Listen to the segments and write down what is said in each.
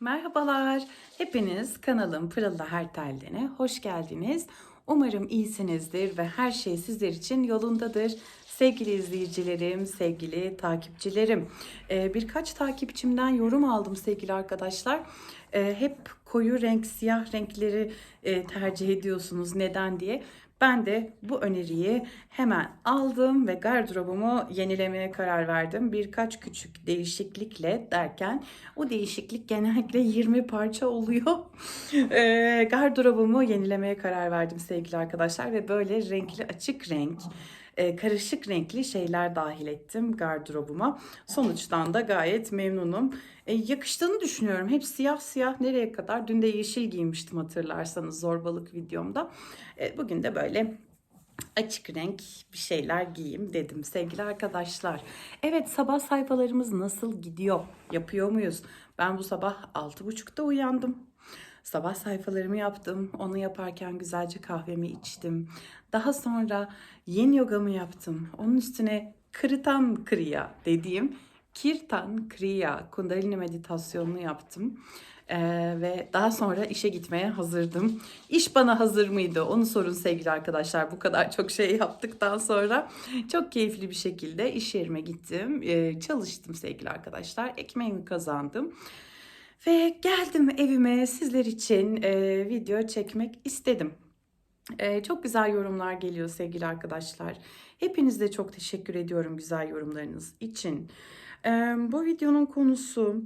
Merhabalar. Hepiniz kanalım Pırılda Her Tel'dene hoş geldiniz. Umarım iyisinizdir ve her şey sizler için yolundadır. Sevgili izleyicilerim, sevgili takipçilerim. Ee, birkaç takipçimden yorum aldım sevgili arkadaşlar. Ee, hep koyu renk, siyah renkleri e, tercih ediyorsunuz. Neden diye. Ben de bu öneriyi hemen aldım ve gardırobumu yenilemeye karar verdim. Birkaç küçük değişiklikle derken o değişiklik genellikle 20 parça oluyor. E, gardırobumu yenilemeye karar verdim sevgili arkadaşlar ve böyle renkli açık renk e, karışık renkli şeyler dahil ettim gardırobuma. Sonuçtan da gayet memnunum. E, yakıştığını düşünüyorum. Hep siyah siyah nereye kadar? Dün de yeşil giymiştim hatırlarsanız zorbalık videomda. E, bugün de böyle açık renk bir şeyler giyeyim dedim sevgili arkadaşlar. Evet sabah sayfalarımız nasıl gidiyor? Yapıyor muyuz? Ben bu sabah 6.30'da uyandım. Sabah sayfalarımı yaptım. Onu yaparken güzelce kahvemi içtim. Daha sonra yin yogamı yaptım. Onun üstüne Kritan Kriya dediğim Kirtan Kriya Kundalini meditasyonunu yaptım. Ee, ve daha sonra işe gitmeye hazırdım. İş bana hazır mıydı? Onu sorun sevgili arkadaşlar. Bu kadar çok şey yaptıktan sonra çok keyifli bir şekilde iş yerime gittim. Ee, çalıştım sevgili arkadaşlar. Ekmeğimi kazandım. Ve geldim evime sizler için e, video çekmek istedim. E, çok güzel yorumlar geliyor sevgili arkadaşlar. Hepinize çok teşekkür ediyorum güzel yorumlarınız için. E, bu videonun konusu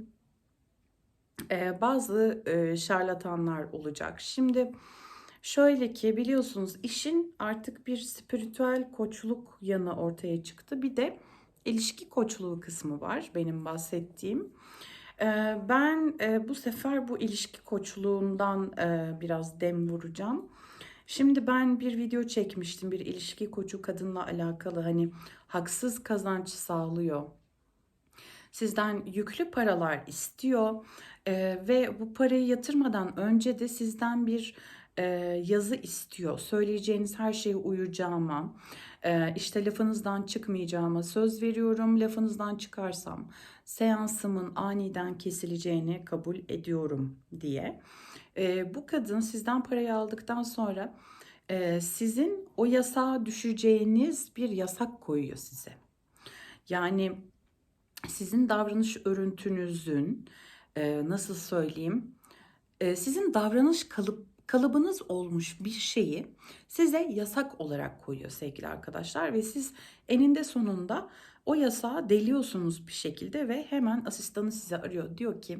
e, bazı e, şarlatanlar olacak. Şimdi şöyle ki biliyorsunuz işin artık bir spiritüel koçluk yanı ortaya çıktı. Bir de ilişki koçluğu kısmı var benim bahsettiğim. Ben bu sefer bu ilişki koçluğundan biraz dem vuracağım. Şimdi ben bir video çekmiştim bir ilişki koçu kadınla alakalı hani haksız kazanç sağlıyor. Sizden yüklü paralar istiyor ve bu parayı yatırmadan önce de sizden bir e, yazı istiyor. Söyleyeceğiniz her şeye uyacağıma, e, işte lafınızdan çıkmayacağıma söz veriyorum. Lafınızdan çıkarsam seansımın aniden kesileceğini kabul ediyorum diye. E, bu kadın sizden parayı aldıktan sonra e, sizin o yasağa düşeceğiniz bir yasak koyuyor size. Yani sizin davranış örüntünüzün e, nasıl söyleyeyim sizin davranış kalıp kalıbınız olmuş bir şeyi size yasak olarak koyuyor sevgili arkadaşlar ve siz eninde sonunda o yasağı deliyorsunuz bir şekilde ve hemen asistanı size arıyor diyor ki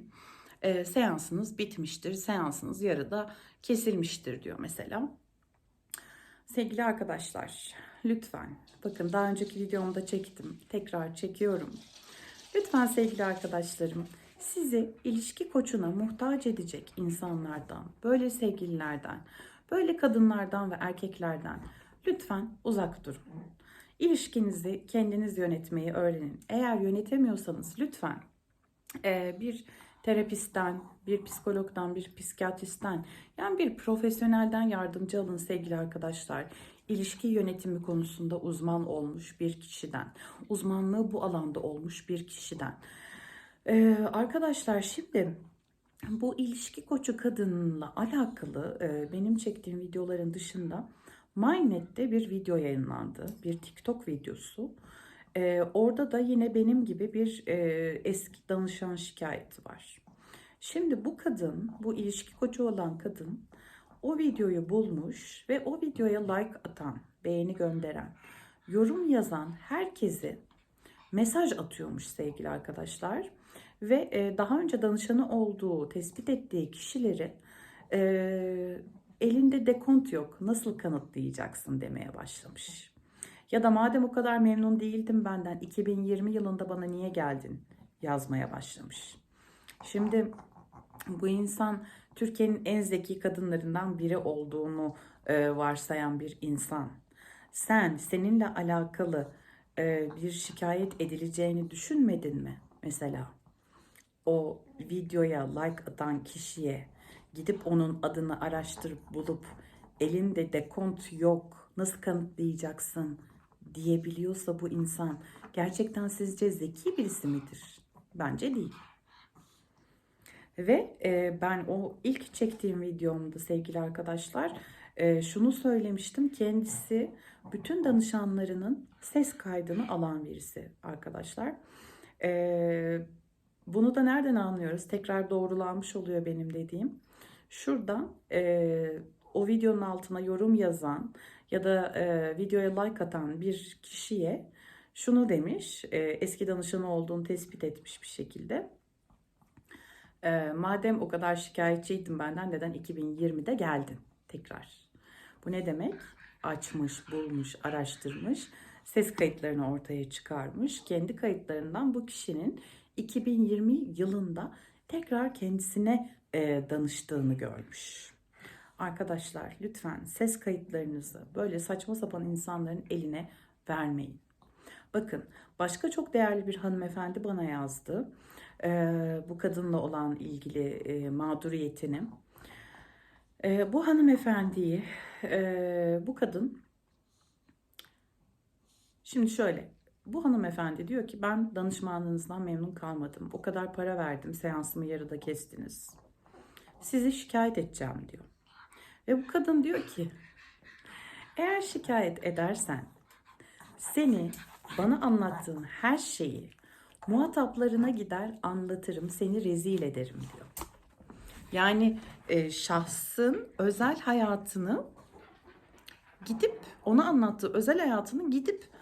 e, seansınız bitmiştir seansınız yarıda kesilmiştir diyor mesela. Sevgili arkadaşlar lütfen bakın daha önceki videomda çektim tekrar çekiyorum. Lütfen sevgili arkadaşlarım sizi ilişki koçuna muhtaç edecek insanlardan, böyle sevgililerden, böyle kadınlardan ve erkeklerden lütfen uzak durun. İlişkinizi kendiniz yönetmeyi öğrenin. Eğer yönetemiyorsanız lütfen e, bir terapistten, bir psikologdan, bir psikiyatristten yani bir profesyonelden yardımcı alın sevgili arkadaşlar. İlişki yönetimi konusunda uzman olmuş bir kişiden, uzmanlığı bu alanda olmuş bir kişiden. Ee, arkadaşlar şimdi bu ilişki koçu kadınla alakalı e, benim çektiğim videoların dışında MyNet'te bir video yayınlandı. Bir TikTok videosu. Ee, orada da yine benim gibi bir e, eski danışan şikayeti var. Şimdi bu kadın, bu ilişki koçu olan kadın o videoyu bulmuş ve o videoya like atan, beğeni gönderen, yorum yazan herkesi mesaj atıyormuş sevgili arkadaşlar. Ve e, daha önce danışanı olduğu, tespit ettiği kişileri e, elinde dekont yok, nasıl kanıtlayacaksın demeye başlamış. Ya da madem o kadar memnun değildim benden 2020 yılında bana niye geldin yazmaya başlamış. Şimdi bu insan Türkiye'nin en zeki kadınlarından biri olduğunu e, varsayan bir insan. Sen seninle alakalı e, bir şikayet edileceğini düşünmedin mi mesela? O videoya like atan kişiye gidip onun adını araştırıp bulup elinde dekont yok nasıl kanıtlayacaksın diyebiliyorsa bu insan gerçekten sizce zeki birisi midir? Bence değil. Ve e, ben o ilk çektiğim videomda sevgili arkadaşlar e, şunu söylemiştim. Kendisi bütün danışanlarının ses kaydını alan birisi arkadaşlar. E, bunu da nereden anlıyoruz? Tekrar doğrulanmış oluyor benim dediğim. Şuradan e, o videonun altına yorum yazan ya da e, videoya like atan bir kişiye şunu demiş. E, eski danışanı olduğunu tespit etmiş bir şekilde. E, madem o kadar şikayetçiydin benden neden 2020'de geldin tekrar? Bu ne demek? Açmış, bulmuş, araştırmış, ses kayıtlarını ortaya çıkarmış. Kendi kayıtlarından bu kişinin 2020 yılında tekrar kendisine e, danıştığını görmüş. Arkadaşlar lütfen ses kayıtlarınızı böyle saçma sapan insanların eline vermeyin. Bakın başka çok değerli bir hanımefendi bana yazdı. Ee, bu kadınla olan ilgili e, mağduriyetini. Ee, bu hanımefendiyi, e, bu kadın, şimdi şöyle, bu hanımefendi diyor ki ben danışmanlığınızdan memnun kalmadım. O kadar para verdim, seansımı yarıda kestiniz. Sizi şikayet edeceğim diyor. Ve bu kadın diyor ki eğer şikayet edersen seni bana anlattığın her şeyi muhataplarına gider anlatırım seni rezil ederim diyor. Yani e, şahsın özel hayatını gidip ona anlattığı özel hayatını gidip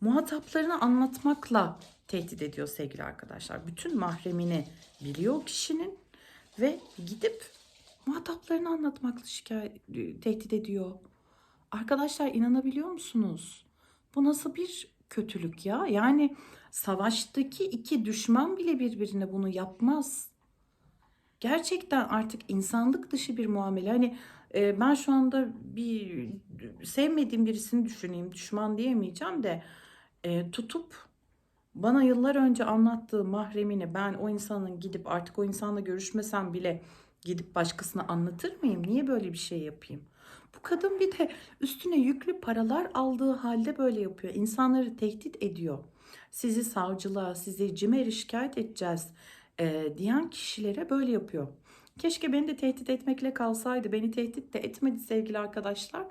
muhataplarına anlatmakla tehdit ediyor sevgili arkadaşlar. Bütün mahremini biliyor kişinin ve gidip muhataplarını anlatmakla şikayet tehdit ediyor. Arkadaşlar inanabiliyor musunuz? Bu nasıl bir kötülük ya? Yani savaştaki iki düşman bile birbirine bunu yapmaz. Gerçekten artık insanlık dışı bir muamele. Hani e, ben şu anda bir sevmediğim birisini düşüneyim. Düşman diyemeyeceğim de e, tutup bana yıllar önce anlattığı mahremini ben o insanın gidip artık o insanla görüşmesem bile gidip başkasına anlatır mıyım? Niye böyle bir şey yapayım? Bu kadın bir de üstüne yüklü paralar aldığı halde böyle yapıyor. İnsanları tehdit ediyor. Sizi savcılığa, sizi CİMER'e şikayet edeceğiz e, diyen kişilere böyle yapıyor. Keşke beni de tehdit etmekle kalsaydı. Beni tehdit de etmedi sevgili arkadaşlar.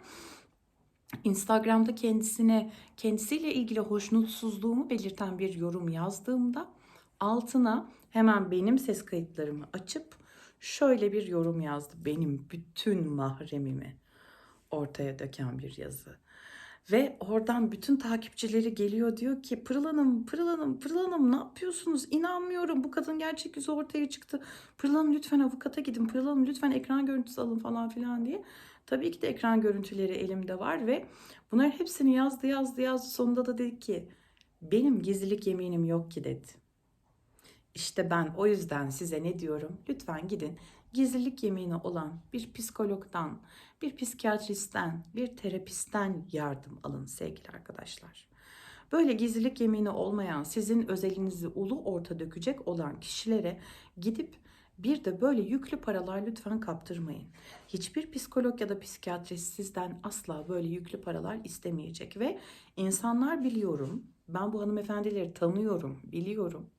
Instagram'da kendisine kendisiyle ilgili hoşnutsuzluğumu belirten bir yorum yazdığımda altına hemen benim ses kayıtlarımı açıp şöyle bir yorum yazdı. Benim bütün mahremimi ortaya döken bir yazı. Ve oradan bütün takipçileri geliyor diyor ki Pırıl Hanım, Pırıl Hanım, Pırıl Hanım ne yapıyorsunuz? İnanmıyorum bu kadın gerçek yüzü ortaya çıktı. Pırıl Hanım lütfen avukata gidin. Pırıl Hanım lütfen ekran görüntüsü alın falan filan diye. Tabii ki de ekran görüntüleri elimde var ve bunların hepsini yazdı yazdı yazdı. Sonunda da dedi ki benim gizlilik yeminim yok ki dedi. İşte ben o yüzden size ne diyorum? Lütfen gidin gizlilik yemini olan bir psikologdan, bir psikiyatristten, bir terapistten yardım alın sevgili arkadaşlar. Böyle gizlilik yemini olmayan, sizin özelinizi ulu orta dökecek olan kişilere gidip bir de böyle yüklü paralar lütfen kaptırmayın. Hiçbir psikolog ya da psikiyatrist sizden asla böyle yüklü paralar istemeyecek ve insanlar biliyorum, ben bu hanımefendileri tanıyorum, biliyorum.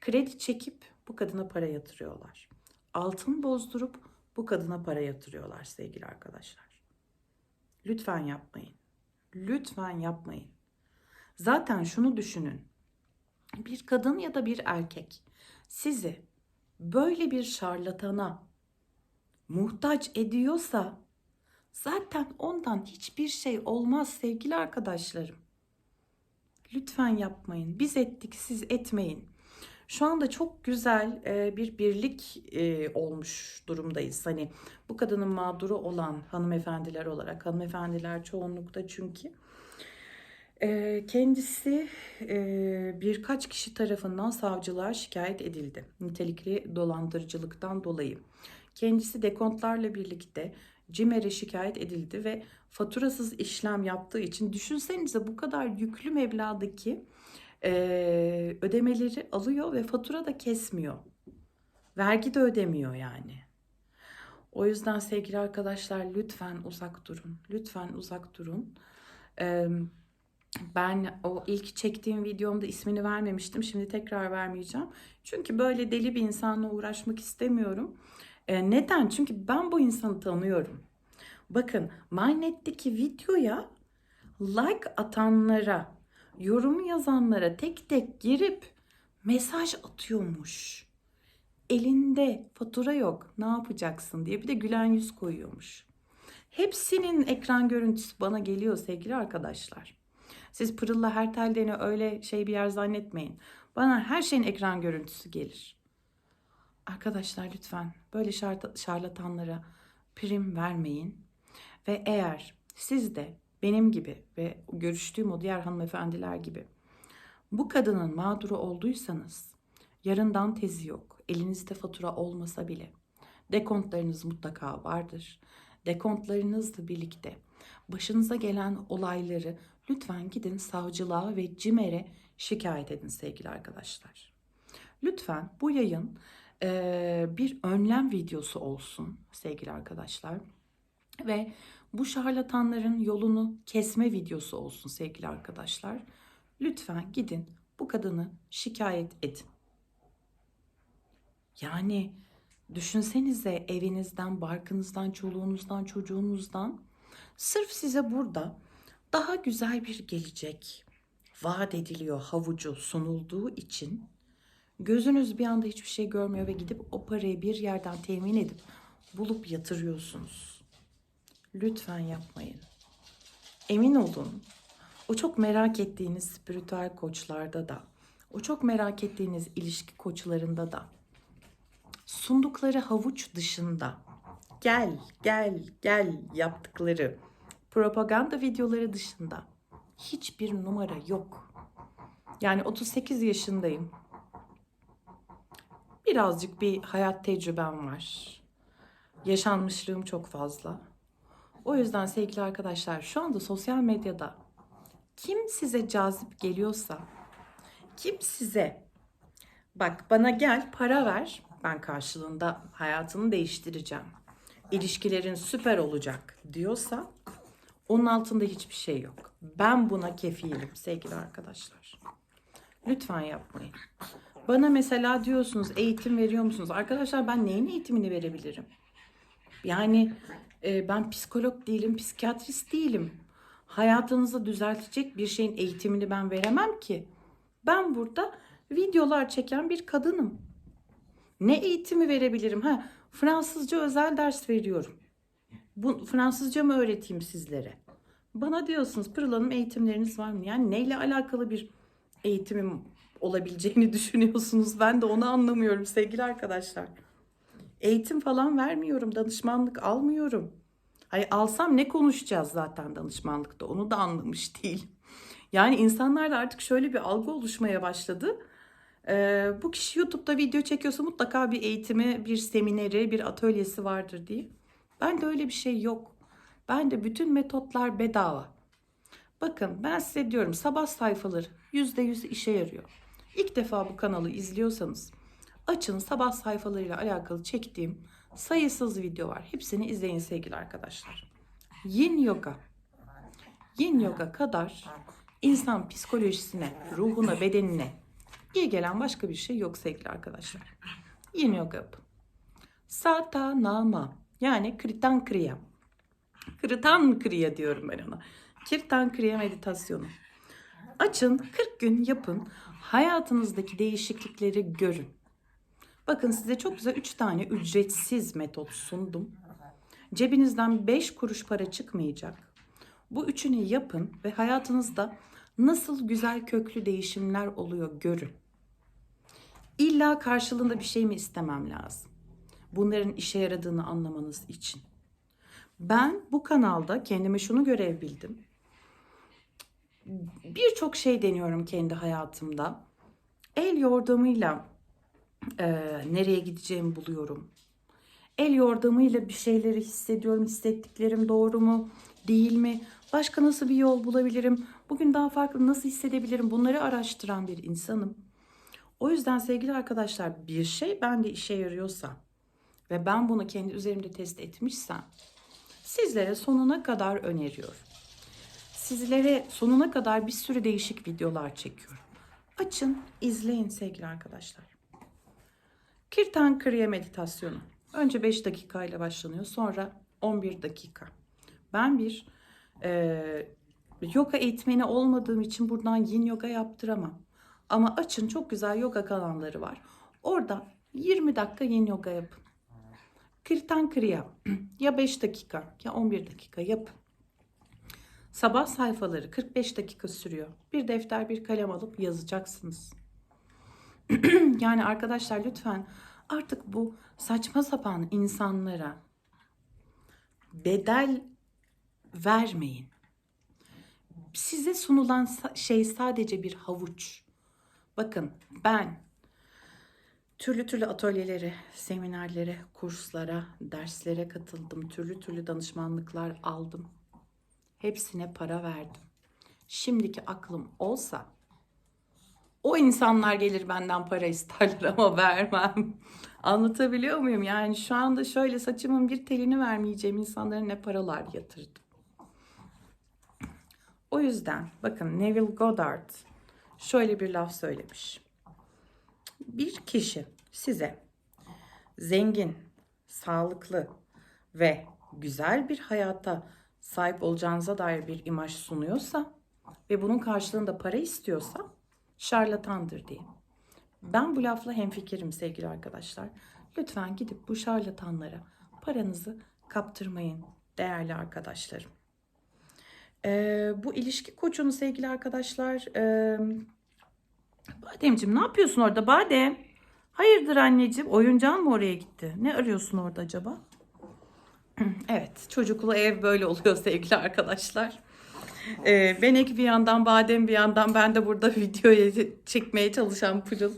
Kredi çekip bu kadına para yatırıyorlar. Altın bozdurup bu kadına para yatırıyorlar sevgili arkadaşlar. Lütfen yapmayın. Lütfen yapmayın. Zaten şunu düşünün. Bir kadın ya da bir erkek sizi böyle bir şarlatana muhtaç ediyorsa zaten ondan hiçbir şey olmaz sevgili arkadaşlarım. Lütfen yapmayın. Biz ettik, siz etmeyin. Şu anda çok güzel e, bir birlik e, olmuş durumdayız. Hani bu kadının mağduru olan hanımefendiler olarak, hanımefendiler çoğunlukta çünkü. Kendisi birkaç kişi tarafından savcılığa şikayet edildi. Nitelikli dolandırıcılıktan dolayı. Kendisi dekontlarla birlikte CİMER'e şikayet edildi ve faturasız işlem yaptığı için düşünsenize bu kadar yüklü meblağdaki ödemeleri alıyor ve fatura da kesmiyor. Vergi de ödemiyor yani. O yüzden sevgili arkadaşlar lütfen uzak durun. Lütfen uzak durun. Ee, Ben o ilk çektiğim videomda ismini vermemiştim. Şimdi tekrar vermeyeceğim. Çünkü böyle deli bir insanla uğraşmak istemiyorum. E, neden? Çünkü ben bu insanı tanıyorum. Bakın MyNet'teki videoya like atanlara, yorum yazanlara tek tek girip mesaj atıyormuş. Elinde fatura yok. Ne yapacaksın diye bir de gülen yüz koyuyormuş. Hepsinin ekran görüntüsü bana geliyor sevgili arkadaşlar. Siz Pırıl'la her telden öyle şey bir yer zannetmeyin. Bana her şeyin ekran görüntüsü gelir. Arkadaşlar lütfen böyle şart- şarlatanlara prim vermeyin. Ve eğer siz de benim gibi ve görüştüğüm o diğer hanımefendiler gibi bu kadının mağduru olduysanız yarından tezi yok. Elinizde fatura olmasa bile dekontlarınız mutlaka vardır. Dekontlarınızla birlikte başınıza gelen olayları lütfen gidin savcılığa ve CİMER'e şikayet edin sevgili arkadaşlar. Lütfen bu yayın eee, bir önlem videosu olsun sevgili arkadaşlar. Ve bu şarlatanların yolunu kesme videosu olsun sevgili arkadaşlar. Lütfen gidin bu kadını şikayet edin. Yani düşünsenize evinizden, barkınızdan, çoluğunuzdan, çocuğunuzdan sırf size burada daha güzel bir gelecek vaat ediliyor havucu sunulduğu için gözünüz bir anda hiçbir şey görmüyor ve gidip o parayı bir yerden temin edip bulup yatırıyorsunuz. Lütfen yapmayın. Emin olun. O çok merak ettiğiniz spiritüel koçlarda da, o çok merak ettiğiniz ilişki koçlarında da sundukları havuç dışında gel gel gel yaptıkları propaganda videoları dışında hiçbir numara yok. Yani 38 yaşındayım. Birazcık bir hayat tecrübem var. Yaşanmışlığım çok fazla. O yüzden sevgili arkadaşlar şu anda sosyal medyada kim size cazip geliyorsa, kim size bak bana gel para ver ben karşılığında hayatını değiştireceğim. İlişkilerin süper olacak diyorsa onun altında hiçbir şey yok. Ben buna kefilim sevgili arkadaşlar. Lütfen yapmayın. Bana mesela diyorsunuz eğitim veriyor musunuz? Arkadaşlar ben neyin eğitimini verebilirim? Yani e, ben psikolog değilim, psikiyatrist değilim. Hayatınızı düzeltecek bir şeyin eğitimini ben veremem ki. Ben burada videolar çeken bir kadınım. Ne eğitimi verebilirim? Ha, Fransızca özel ders veriyorum. Bu Fransızca mı öğreteyim sizlere? Bana diyorsunuz Pırıl Hanım eğitimleriniz var mı? Yani neyle alakalı bir eğitimim olabileceğini düşünüyorsunuz? Ben de onu anlamıyorum sevgili arkadaşlar. Eğitim falan vermiyorum, danışmanlık almıyorum. Hayır alsam ne konuşacağız zaten danışmanlıkta onu da anlamış değil. Yani insanlarda artık şöyle bir algı oluşmaya başladı. Ee, bu kişi YouTube'da video çekiyorsa mutlaka bir eğitimi, bir semineri, bir atölyesi vardır diye. Ben de öyle bir şey yok. Ben de bütün metotlar bedava. Bakın ben size diyorum sabah sayfaları %100 işe yarıyor. İlk defa bu kanalı izliyorsanız açın sabah sayfalarıyla alakalı çektiğim sayısız video var. Hepsini izleyin sevgili arkadaşlar. Yin yoga. Yin yoga kadar insan psikolojisine, ruhuna, bedenine iyi gelen başka bir şey yok sevgili arkadaşlar. Yin yoga yapın. Satanama yani kritan kriya. Kritan kriya diyorum ben ona. Kirtan kriya meditasyonu. Açın 40 gün yapın. Hayatınızdaki değişiklikleri görün. Bakın size çok güzel 3 tane ücretsiz metot sundum. Cebinizden 5 kuruş para çıkmayacak. Bu üçünü yapın ve hayatınızda nasıl güzel köklü değişimler oluyor görün. İlla karşılığında bir şey mi istemem lazım? Bunların işe yaradığını anlamanız için. Ben bu kanalda kendime şunu görev bildim. Birçok şey deniyorum kendi hayatımda. El yordamıyla e, nereye gideceğimi buluyorum. El yordamıyla bir şeyleri hissediyorum. Hissettiklerim doğru mu, değil mi? Başka nasıl bir yol bulabilirim? Bugün daha farklı nasıl hissedebilirim? Bunları araştıran bir insanım. O yüzden sevgili arkadaşlar bir şey bende işe yarıyorsa ve ben bunu kendi üzerimde test etmişsem sizlere sonuna kadar öneriyorum. sizlere sonuna kadar bir sürü değişik videolar çekiyorum. Açın, izleyin sevgili arkadaşlar. Kirtan Kriya meditasyonu. Önce 5 dakikayla başlanıyor. Sonra 11 dakika. Ben bir e, yoga eğitmeni olmadığım için buradan yin yoga yaptıramam. Ama açın çok güzel yoga kanalları var. Orada 20 dakika yin yoga yapın. Kirtan Kriya ya 5 dakika ya 11 dakika yapın. Sabah sayfaları 45 dakika sürüyor. Bir defter bir kalem alıp yazacaksınız. yani arkadaşlar lütfen artık bu saçma sapan insanlara bedel vermeyin. Size sunulan şey sadece bir havuç. Bakın ben türlü türlü atölyelere, seminerlere, kurslara, derslere katıldım. Türlü türlü danışmanlıklar aldım. Hepsine para verdim. Şimdiki aklım olsa o insanlar gelir benden para isterler ama vermem. Anlatabiliyor muyum? Yani şu anda şöyle saçımın bir telini vermeyeceğim insanlara ne paralar yatırdım. O yüzden bakın Neville Goddard şöyle bir laf söylemiş. Bir kişi size zengin, sağlıklı ve güzel bir hayata sahip olacağınıza dair bir imaj sunuyorsa ve bunun karşılığında para istiyorsa şarlatandır diye. Ben bu lafla hemfikirim sevgili arkadaşlar. Lütfen gidip bu şarlatanlara paranızı kaptırmayın değerli arkadaşlarım. Ee, bu ilişki koçunu sevgili arkadaşlar. E, Bademciğim ne yapıyorsun orada Badem? Hayırdır anneciğim oyuncağın mı oraya gitti? Ne arıyorsun orada acaba? Evet çocuklu ev böyle oluyor sevgili arkadaşlar. Ee, Benek bir yandan Badem bir yandan ben de burada videoya çekmeye çalışan Pırıl.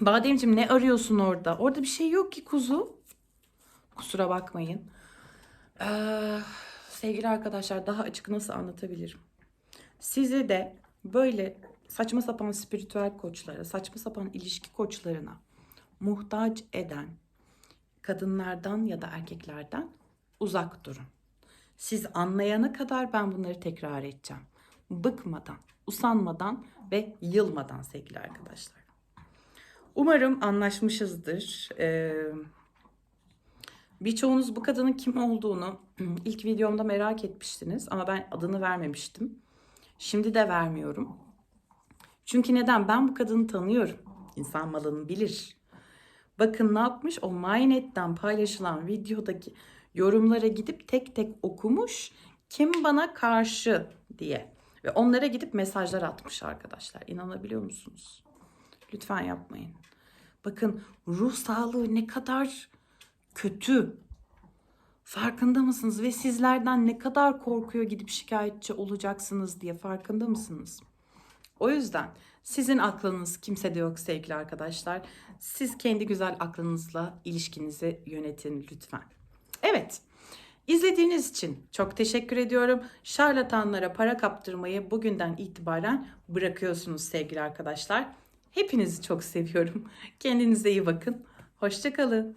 Bademciğim ne arıyorsun orada? Orada bir şey yok ki kuzu. Kusura bakmayın. Ee, sevgili arkadaşlar daha açık nasıl anlatabilirim? Size de böyle saçma sapan spiritüel koçlara, saçma sapan ilişki koçlarına muhtaç eden kadınlardan ya da erkeklerden uzak durun. Siz anlayana kadar ben bunları tekrar edeceğim. Bıkmadan, usanmadan ve yılmadan sevgili arkadaşlar. Umarım anlaşmışızdır. Ee, birçoğunuz bu kadının kim olduğunu ilk videomda merak etmiştiniz ama ben adını vermemiştim. Şimdi de vermiyorum. Çünkü neden? Ben bu kadını tanıyorum. İnsan malını bilir. Bakın ne yapmış? O MyNet'ten paylaşılan videodaki yorumlara gidip tek tek okumuş. Kim bana karşı diye. Ve onlara gidip mesajlar atmış arkadaşlar. İnanabiliyor musunuz? Lütfen yapmayın. Bakın ruh sağlığı ne kadar kötü. Farkında mısınız? Ve sizlerden ne kadar korkuyor gidip şikayetçi olacaksınız diye farkında mısınız? O yüzden sizin aklınız kimsede yok sevgili arkadaşlar. Siz kendi güzel aklınızla ilişkinizi yönetin lütfen. Evet. İzlediğiniz için çok teşekkür ediyorum. Şarlatanlara para kaptırmayı bugünden itibaren bırakıyorsunuz sevgili arkadaşlar. Hepinizi çok seviyorum. Kendinize iyi bakın. Hoşçakalın.